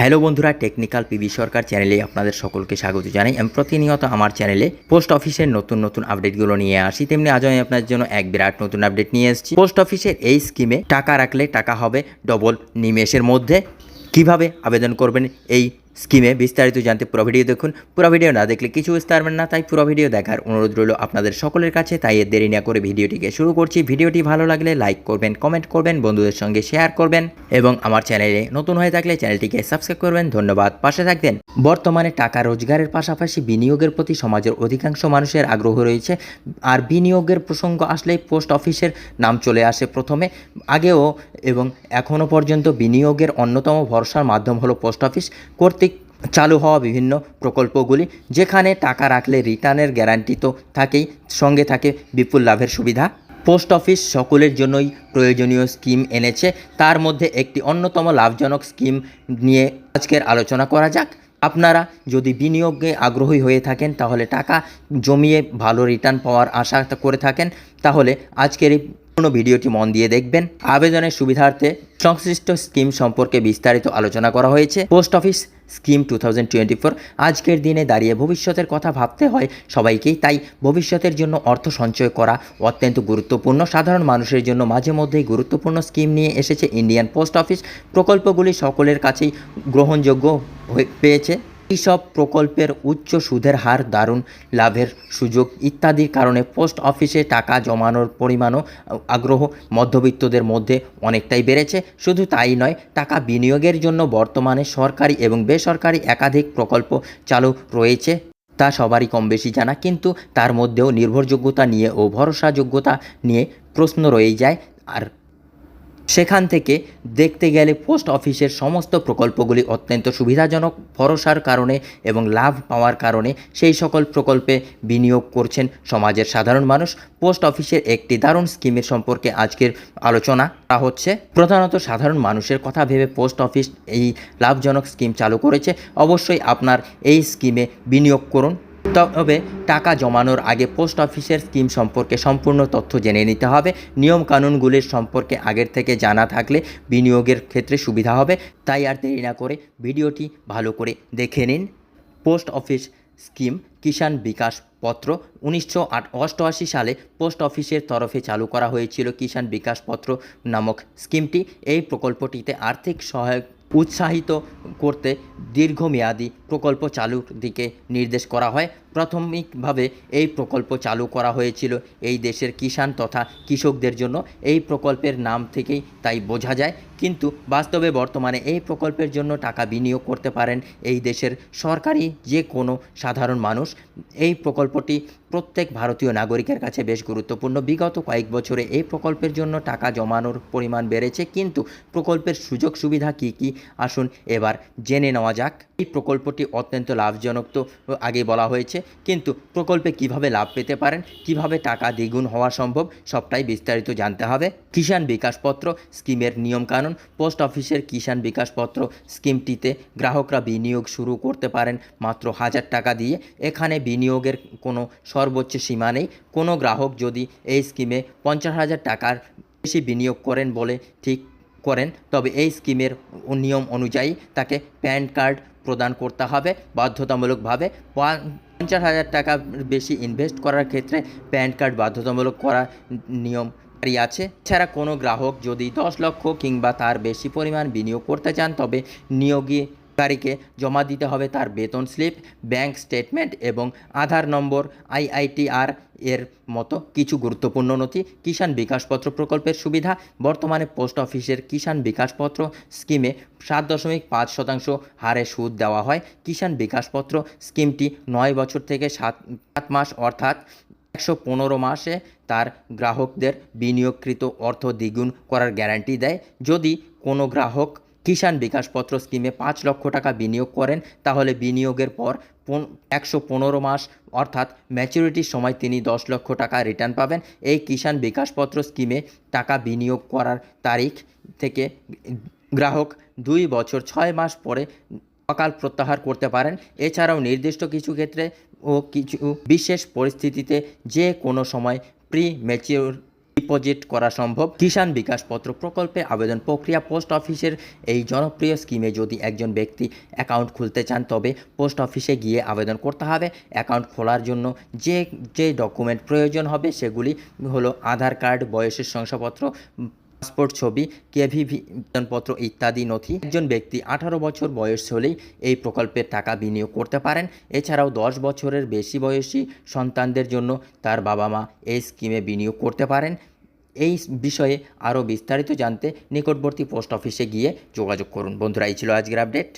Hello বন্ধুরা, technical PB সরকার চ্যানেলে আপনাদের সকলকে স্বাগত জানাই। আমি প্রতিনিয়ত আমার চ্যানেলে পোস্ট অফিসের নতুন নতুন আপডেটগুলো নিয়ে আসি। তেমনি আজ আমি আপনাদের জন্য এক বিরাট নতুন আপডেট নিয়ে এসেছি। পোস্ট অফিসের এই স্কিমে টাকা রাখলে টাকা হবে ডবল নিমেষের মধ্যে। কীভাবে আবেদন করবেন এই স্কিমে বিস্তারিত জানতে পুরো ভিডিও দেখুন। পুরো ভিডিও না দেখলে কিছু বুঝতে পারবেন না, তাই পুরো ভিডিও দেখার অনুরোধ রইল আপনাদের সকলের কাছে। তাই এর দেরি না করে ভিডিওটিকে শুরু করছি। ভিডিওটি ভালো লাগলে লাইক করবেন, কমেন্ট করবেন, বন্ধুদের সঙ্গে শেয়ার করবেন এবং আমার চ্যানেলে নতুন হয়ে থাকলে চ্যানেলটিকে সাবস্ক্রাইব করবেন। ধন্যবাদ, পাশে থাকবেন। বর্তমানে টাকা রোজগারের পাশাপাশি বিনিয়োগের প্রতি সমাজের অধিকাংশ মানুষের আগ্রহ রয়েছে। আর বিনিয়োগের প্রসঙ্গ আসলেই পোস্ট অফিসের নাম চলে আসে প্রথমে। আগেও এবং এখনও পর্যন্ত বিনিয়োগের অন্যতম ভরসার মাধ্যম হলো পোস্ট অফিস। কর্তৃক চালু হওয়া বিভিন্ন প্রকল্পগুলি, যেখানে টাকা রাখলে রিটার্নের গ্যারান্টি তো থাকেই, সঙ্গে থাকে বিপুল লাভের সুবিধা। পোস্ট অফিস সকলের জন্যই প্রয়োজনীয় স্কিম এনেছে। তার মধ্যে একটি অন্যতম লাভজনক স্কিম নিয়ে আজকের আলোচনা করা যাক। আপনারা যদি বিনিয়োগে আগ্রহী হয়ে থাকেন, তাহলে টাকা জমিয়ে ভালো রিটার্ন পাওয়ার আশা করে থাকেন। তাহলে আজকের এই পুরো ভিডিওটি মন দিয়ে দেখবেন। আবেদনের সুবিধার্থে সংশ্লিষ্ট স্কিম সম্পর্কে বিস্তারিত আলোচনা করা হয়েছে। Post office scheme two thousand twenty four. আজকের দিনে দাঁড়িয়ে ভবিষ্যতের কথা ভাবতে হয় সবাইকেই, তাই ভবিষ্যতের জন্য অর্থ সঞ্চয় করা অত্যন্ত গুরুত্বপূর্ণ। সাধারণ মানুষের জন্য মাঝে মধ্যেই গুরুত্বপূর্ণ স্কিম নিয়ে এসেছে ইন্ডিয়ান পোস্ট অফিস। প্রকল্পগুলি সকলের কাছেই গ্রহণযোগ্য পেয়েছে। এইসব প্রকল্পের উচ্চ সুদের হার, দারুণ লাভের সুযোগ ইত্যাদির কারণে পোস্ট অফিসে টাকা জমানোর পরিমাণও আগ্রহ মধ্যবিত্তদের মধ্যে অনেকটাই বেড়েছে। শুধু তাই নয়, টাকা বিনিয়োগের জন্য বর্তমানে সরকারি এবং বেসরকারি একাধিক প্রকল্প চালু রয়েছে তা সবারই কম বেশি জানা, কিন্তু তার মধ্যেও নির্ভরযোগ্যতা নিয়ে ও ভরসাযোগ্যতা নিয়ে প্রশ্ন রয়েই যায়। আর সেখান থেকে দেখতে গেলে পোস্ট অফিসের সমস্ত প্রকল্পগুলি অত্যন্ত সুবিধাজনক, ভরসার কারণে এবং লাভ পাওয়ার কারণে সেই সকল প্রকল্পে বিনিয়োগ করছেন সমাজের সাধারণ মানুষ। পোস্ট অফিসের একটি দারুণ স্কিমের সম্পর্কে আজকের আলোচনা করা হচ্ছে। প্রধানত সাধারণ মানুষের কথা ভেবে পোস্ট অফিস এই লাভজনক স্কিম চালু করেছে। অবশ্যই আপনার এই স্কিমে বিনিয়োগ করুন। তবে টাকা জমানোর আগে পোস্ট অফিসের স্কিম সম্পর্কে সম্পূর্ণ তথ্য জেনে নিতে হবে। নিয়মকানুনগুলির সম্পর্কে আগের থেকে জানা থাকলে বিনিয়োগের ক্ষেত্রে সুবিধা হবে। তাই আর দেরি না করে ভিডিওটি ভালো করে দেখে নিন। Post office scheme Kisan Vikas Patra উনিশশো অষ্টআশি সালে পোস্ট অফিসের তরফে চালু করা হয়েছিল কিষাণ বিকাশ পত্র নামক স্কিমটি। এই প্রকল্পটিতে আর্থিক সহায়ক উৎসাহিত করতে দীর্ঘমেয়াদী প্রকল্প চালুর দিকে নির্দেশ করা হয়। প্রাথমিকভাবে এই প্রকল্প চালু করা হয়েছিল এই দেশের কিষাণ তথা কৃষকদের জন্য। এই প্রকল্পের নাম থেকেই তাই বোঝা যায়। কিন্তু বাস্তবে বর্তমানে এই প্রকল্পের জন্য টাকা বিনিয়োগ করতে পারেন এই দেশের সরকারি যে কোনো সাধারণ মানুষ। এই প্রকল্পটি প্রত্যেক ভারতীয় নাগরিকের কাছে বেশ গুরুত্বপূর্ণ। বিগত কয়েক বছরে এই প্রকল্পের জন্য টাকা জমানোর পরিমাণ বেড়েছে। কিন্তু প্রকল্পের সুযোগ সুবিধা কী কী? আসুন এবার জেনে নেওয়া যাক। এই প্রকল্পটি অত্যন্ত লাভজনক তো আগে বলা হয়েছে। কিন্তু প্রকল্পে কীভাবে লাভ পেতে পারেন, কীভাবে টাকা দ্বিগুণ হওয়া সম্ভব, সবটাই বিস্তারিত জানতে হবে। কিষাণ বিকাশপত্র স্কিমের নিয়মকানুন, পোস্ট অফিসের কিষাণ বিকাশপত্র স্কিমটিতে গ্রাহকরা বিনিয়োগ শুরু করতে পারেন মাত্র হাজার টাকা দিয়ে। এখানে বিনিয়োগের কোনো সর্বোচ্চ সীমা নেই। কোনো গ্রাহক যদি এই স্কিমে পঞ্চাশ হাজার টাকার বেশি বিনিয়োগ করেন বলে ঠিক করেন, তবে এই স্কিমের নিয়ম অনুযায়ী তাকে প্যান কার্ড প্রদান করতে হবে। বাধ্যতামূলকভাবে পঞ্চাশ হাজার টাকা বেশি ইনভেস্ট করার ক্ষেত্রে প্যান কার্ড বাধ্যতামূলক করার নিয়ম আছে। এছাড়া কোনো গ্রাহক যদি দশ লক্ষ কিংবা তার বেশি পরিমাণ বিনিয়োগ করতে চান, তবে নিয়োগী কারীকে জমা দিতে হবে তার বেতন স্লিপ, ব্যাংক স্টেটমেন্ট এবং আধার নম্বর, আইআইটিআর এর মতো কিছু গুরুত্বপূর্ণ নথি, কিষাণ বিকাশপত্র প্রকল্পের সুবিধা, বর্তমানে পোস্ট অফিসের কিষাণ বিকাশপত্র স্কিমে সাত দশমিক পাঁচ শতাংশ হারে সুদ দেওয়া হয়। কিষাণ বিকাশপত্র স্কিমটি নয় বছর থেকে সাত সাত মাস অর্থাৎ একশো পনেরো মাসে তার গ্রাহকদের বিনিয়োগকৃত অর্থ দ্বিগুণ করার গ্যারান্টি দেয়। যদি কোনো গ্রাহক কিষাণ বিকাশপত্র স্কিমে পাঁচ লক্ষ টাকা বিনিয়োগ করেন। তাহলে বিনিয়োগের পর একশো পনেরো মাস, অর্থাৎ ম্যাচুরিটির সময় তিনি দশ লক্ষ টাকা রিটার্ন পাবেন। এই কিষাণ বিকাশপত্র স্কিমে টাকা বিনিয়োগ করার তারিখ থেকে গ্রাহক দুই বছর ছয় মাস পরে অকাল প্রত্যাহার করতে পারেন। এছাড়াও নির্দিষ্ট কিছু ক্ষেত্রে ও কিছু বিশেষ পরিস্থিতিতে যে কোনো সময় প্রি ম্যাচিওর ডিপোজিট করা সম্ভব। কিষাণ বিকাশ পত্র প্রকল্পে আবেদন প্রক্রিয়া পোস্ট অফিসের এই জনপ্রিয় স্কিমে যদি একজন ব্যক্তি অ্যাকাউন্ট খুলতে চান, তবে পোস্ট অফিসে গিয়ে আবেদন করতে হবে। অ্যাকাউন্ট খোলার জন্য যে যে ডকুমেন্ট প্রয়োজন হবে, সেগুলি হলো আধার কার্ড, বয়সের শংসাপত্র, পাসপোর্ট ছবি, কেভিভি বেতনপত্র ইত্যাদি নথি। একজন ব্যক্তি আঠারো বছর বয়স হলেই এই প্রকল্পের টাকা বিনিয়োগ করতে পারেন। এছাড়াও দশ বছরের বেশি বয়সী সন্তানদের জন্য তার বাবা মা এই স্কিমে বিনিয়োগ করতে পারেন। এই বিষয়ে আরও বিস্তারিত জানতে নিকটবর্তী পোস্ট অফিসে গিয়ে যোগাযোগ করুন। বন্ধুরা, এই ছিল আজকের আপডেট।